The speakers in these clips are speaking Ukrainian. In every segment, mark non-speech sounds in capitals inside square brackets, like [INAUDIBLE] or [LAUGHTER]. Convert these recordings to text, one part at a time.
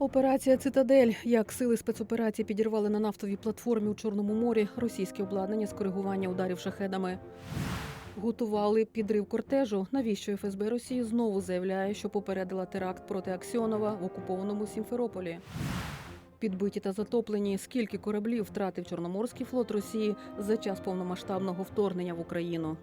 Операція Цитадель. Як сили спецоперації підірвали на нафтовій платформі у Чорному морі російське обладнання з коригування ударів шахедами. Готували підрив кортежу. Навіщо ФСБ Росії знову заявляє, що попередила теракт проти Аксьонова в окупованому Сімферополі. Підбиті та затоплені. Скільки кораблів втратив Чорноморський флот Росії за час повномасштабного вторгнення в Україну?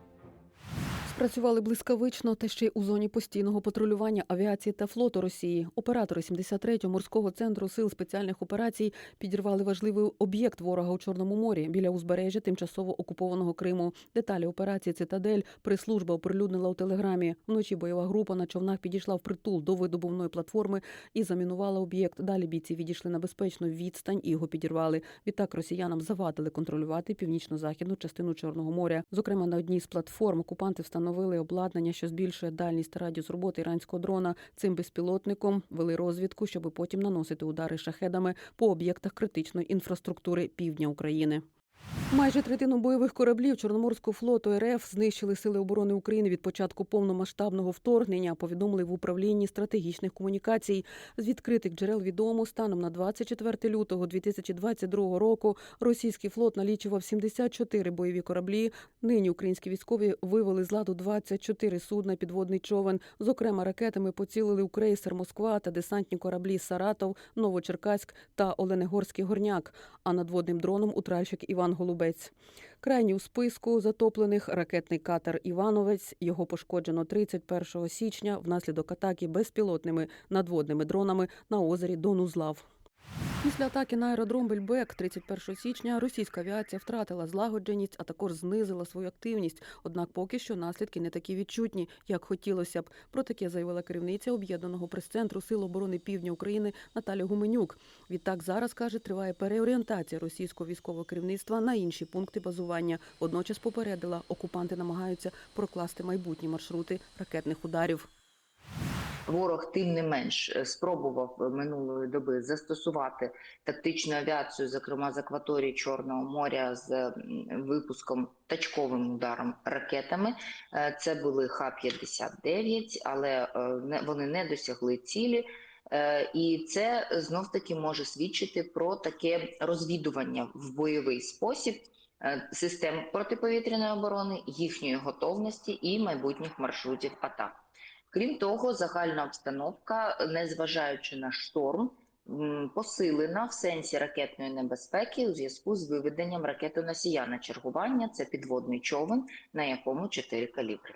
Спрацювали блискавично та ще й у зоні постійного патрулювання авіації та флоту Росії. Оператори 73-го морського центру сил спеціальних операцій підірвали важливий об'єкт ворога у Чорному морі біля узбережжя тимчасово окупованого Криму. Деталі операції Цитадель прес-служба оприлюднила у телеграмі. Вночі бойова група на човнах підійшла в притул до видобувної платформи і замінувала об'єкт. Далі бійці відійшли на безпечну відстань і його підірвали. Відтак росіянам завадили контролювати північно-західну частину Чорного моря. Зокрема, на одній з платформ окупанти встановили обладнання, що збільшує дальність радіус роботи іранського дрона. Цим безпілотником вели розвідку, щоб потім наносити удари шахедами по об'єктах критичної інфраструктури півдня України. Майже третину бойових кораблів Чорноморського флоту РФ знищили сили оборони України від початку повномасштабного вторгнення. Повідомили в управлінні стратегічних комунікацій. З відкритих джерел відомо станом на 24 лютого 2022 року. Російський флот налічував 74 бойові кораблі. Нині українські військові вивели з ладу 24 судна, підводний човен. Зокрема, ракетами поцілили у крейсер Москва та десантні кораблі Саратов, Новочеркаськ та Оленегорський горняк. А надводним дроном утральщик Іван Голубець. Крайній у списку затоплених ракетний катер Івановець. Його пошкоджено 31 січня внаслідок атаки безпілотними надводними дронами на озері Донузлав. Після атаки на аеродром Бельбек 31 січня російська авіація втратила злагодженість, а також знизила свою активність. Однак поки що наслідки не такі відчутні, як хотілося б. Про таке заявила керівниця об'єднаного прес-центру Сил оборони Півдня України Наталя Гуменюк. Відтак зараз каже, триває переорієнтація російського військового керівництва на інші пункти базування. Водночас попередила, окупанти намагаються прокласти майбутні маршрути ракетних ударів. Ворог тим не менш е, спробував е, минулої доби застосувати тактичну авіацію, зокрема з акваторії Чорного моря, з випуском тачковим ударом ракетами. Е, Це були Х-59, але вони не досягли цілі. І це знов таки може свідчити про таке розвідування в бойовий спосіб систем протиповітряної оборони, їхньої готовності і майбутніх маршрутів атак. Крім того, загальна обстановка, незважаючи на шторм, посилена в сенсі ракетної небезпеки у зв'язку з виведенням ракетоносія на чергування. Це підводний човен, на якому чотири калібри.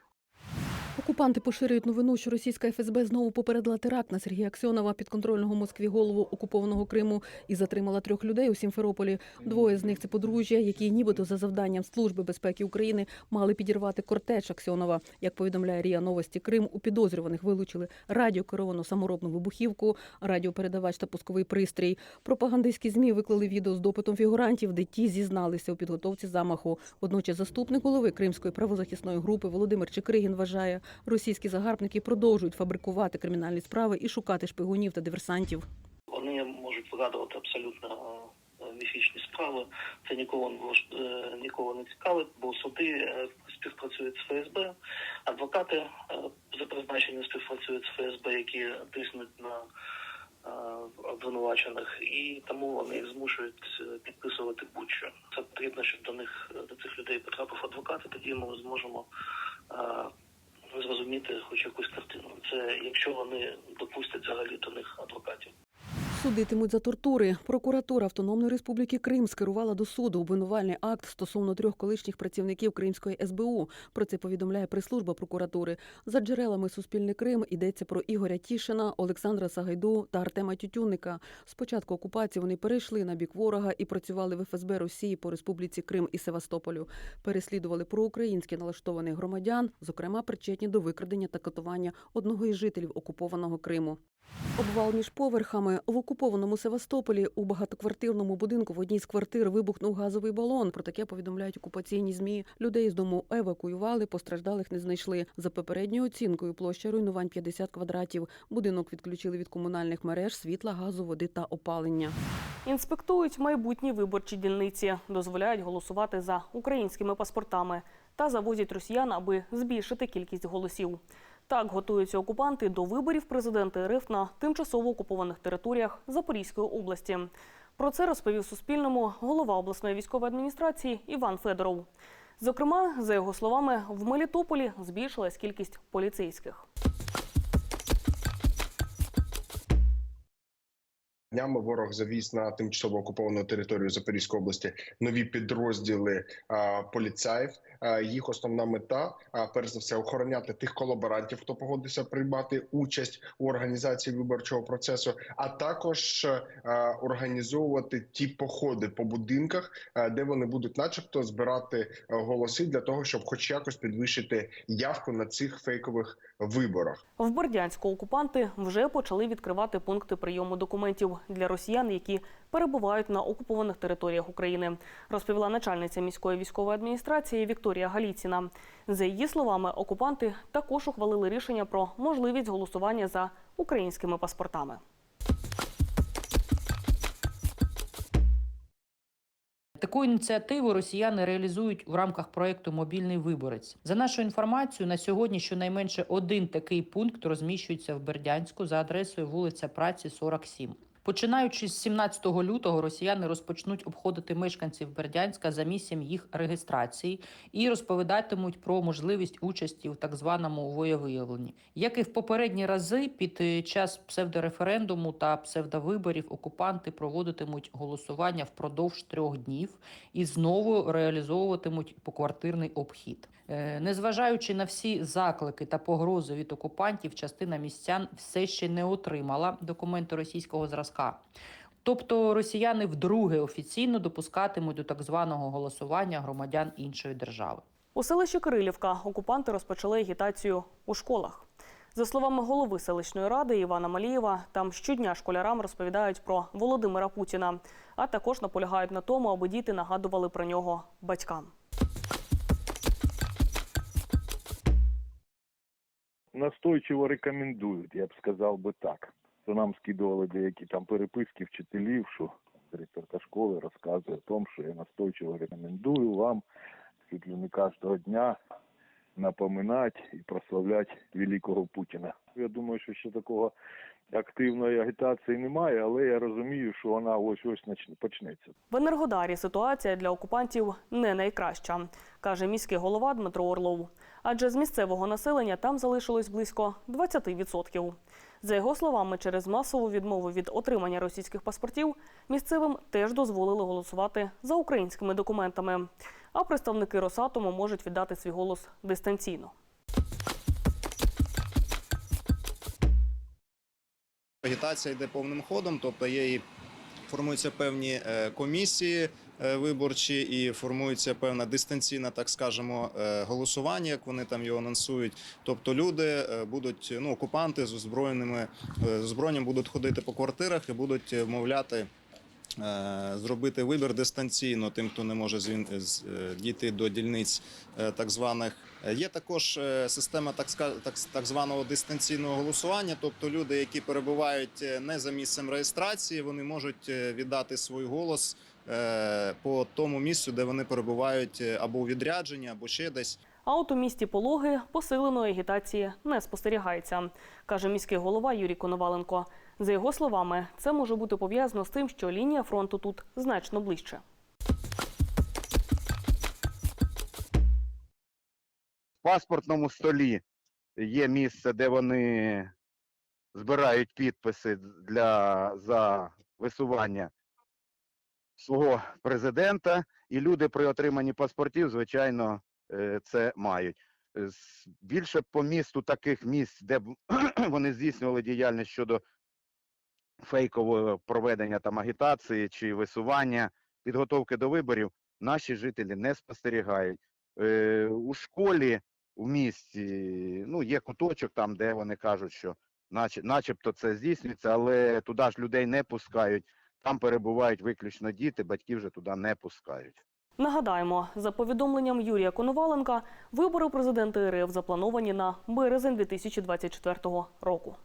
Окупанти поширюють новину, що російська ФСБ знову попередила теракт на Сергія Аксьонова, підконтрольного Москві голову окупованого Криму, і затримала трьох людей у Сімферополі. Двоє з них це подружжя, які нібито за завданням Служби безпеки України мали підірвати кортеж Аксьонова. Як повідомляє Рія Новості Крим, у підозрюваних вилучили радіокеровану саморобну вибухівку, радіопередавач та пусковий пристрій. Пропагандистські змі виклали відео з допитом фігурантів, де ті зізналися у підготовці замаху. Водночас заступник голови Кримської правозахисної групи Володимир Чекригін вважає, російські загарбники продовжують фабрикувати кримінальні справи і шукати шпигунів та диверсантів. Вони можуть вигадувати абсолютно е, міфічні справи. Це нікого е, нікого не цікавить, бо суди е, співпрацюють з ФСБ, адвокати за призначенням співпрацюють з ФСБ, які тиснуть на обвинувачених, і тому вони їх змушують підписувати будь-що. Це потрібно, щоб до них до цих людей потрапив адвокат, і тоді ми зможемо. Зрозуміти хоч якусь картину. Це якщо вони допустять взагалі до них адвокатів. Судитимуть за тортури. Прокуратура Автономної Республіки Крим скерувала до суду обвинувальний акт стосовно трьох колишніх працівників Кримської СБУ. Про це повідомляє прес-служба прокуратури. За джерелами Суспільний Крим йдеться про Ігоря Тішина, Олександра Сагайду та Артема Тютюнника. З початку окупації вони перейшли на бік ворога і працювали в ФСБ Росії по Республіці Крим і Севастополю. Переслідували проукраїнськи налаштованих громадян, зокрема причетні до викрадення та катування одного із жителів окупованого Криму. Обвал між поверхами в окупованому Севастополі у багатоквартирному будинку в одній з квартир вибухнув газовий балон. Про таке повідомляють окупаційні змі. Людей з дому евакуювали, постраждалих не знайшли. За попередньою оцінкою площа руйнувань 50 квадратів. Будинок відключили від комунальних мереж, світла, газу, води та опалення. Інспектують майбутні виборчі дільниці, дозволяють голосувати за українськими паспортами та завозять росіян, аби збільшити кількість голосів. Так готуються окупанти до виборів президента РФ на тимчасово окупованих територіях Запорізької області. Про це розповів Суспільному голова обласної військової адміністрації Іван Федоров. Зокрема, за його словами, в Мелітополі збільшилась кількість поліцейських. Днями ворог завіз на тимчасово окуповану територію Запорізької області нові підрозділи а, поліцаїв. А, їх основна мета, перш за все, охороняти тих колаборантів, хто погодився приймати участь у організації виборчого процесу, а також організовувати ті походи по будинках, де вони будуть, начебто, збирати голоси для того, щоб, хоч якось, підвищити явку на цих фейкових виборах. В Бердянську окупанти вже почали відкривати пункти прийому документів для росіян, які перебувають на окупованих територіях України, розповіла начальниця міської військової адміністрації Вікторія Галіціна. За її словами, окупанти також ухвалили рішення про можливість голосування за українськими паспортами. Таку ініціативу росіяни реалізують в рамках проекту Мобільний виборець. За нашою інформацією, на сьогодні щонайменше один такий пункт розміщується в Бердянську за адресою вулиця Праці, 47. Починаючи з 17 лютого, росіяни розпочнуть обходити мешканців Бердянська за місцем їх реєстрації і розповідатимуть про можливість участі в так званому воєвиявленні. Як і в попередні рази, під е, час псевдореферендуму та псевдовиборів окупанти проводитимуть голосування впродовж трьох днів і знову реалізовуватимуть поквартирний обхід. Е, Незважаючи на всі заклики та погрози від окупантів, частина містян все ще не отримала документи російського зразка. Тобто росіяни вдруге офіційно допускатимуть до так званого голосування громадян іншої держави. У селищі Кирилівка окупанти розпочали агітацію у школах. За словами голови селищної ради Івана Малієва, там щодня школярам розповідають про Володимира Путіна, а також наполягають на тому, аби діти нагадували про нього батькам. Настойчиво рекомендують, я б сказав би так. То нам скидували деякі там переписки вчителів, що директорка школи розказує о тому, що я настойчиво рекомендую вам чуть ли не кожного дня напоминати і прославляти великого Путіна. Я думаю, що ще такого активної агітації немає, але я розумію, що вона ось ось почнеться. В Енергодарі ситуація для окупантів не найкраща, каже міський голова Дмитро Орлов. Адже з місцевого населення там залишилось близько 20%. За його словами, через масову відмову від отримання російських паспортів місцевим теж дозволили голосувати за українськими документами. А представники Росатому можуть віддати свій голос дистанційно. Агітація йде повним ходом, тобто є і формуються певні е, комісії виборчі, і формується певна дистанційна, так скажемо, е, голосування, як вони там його анонсують. Тобто люди е, будуть ну окупанти з озброєними е, з озброєнням будуть ходити по квартирах і будуть е, вмовляти. е, Зробити вибір дистанційно тим, хто не може е, дійти до дільниць е, так званих. Е, Є також е, система так, званого дистанційного голосування. Тобто люди, які перебувають е, не за місцем реєстрації, вони можуть е, віддати свій голос е, по тому місцю, де вони перебувають е, або у відрядженні, або ще десь. А от у місті Пологи посиленої агітації не спостерігається, каже міський голова Юрій Коноваленко. За його словами, це може бути пов'язано з тим, що лінія фронту тут значно ближче. в паспортному столі є місце, де вони збирають підписи для за висування свого президента, і люди при отриманні паспортів, звичайно, е, це мають. Е, Більше по місту таких місць, де б [CLEARS THROAT] вони здійснювали діяльність щодо фейкового проведення там агітації чи висування підготовки до виборів, наші жителі не спостерігають. Е, У школі в місті, ну, є куточок там, де вони кажуть, що наче, начебто це здійснюється, але туди ж людей не пускають. Там перебувають виключно діти, батьки вже туди не пускають. Нагадаємо, за повідомленням Юрія Коноваленка, вибори президента РФ заплановані на березень 2024 року.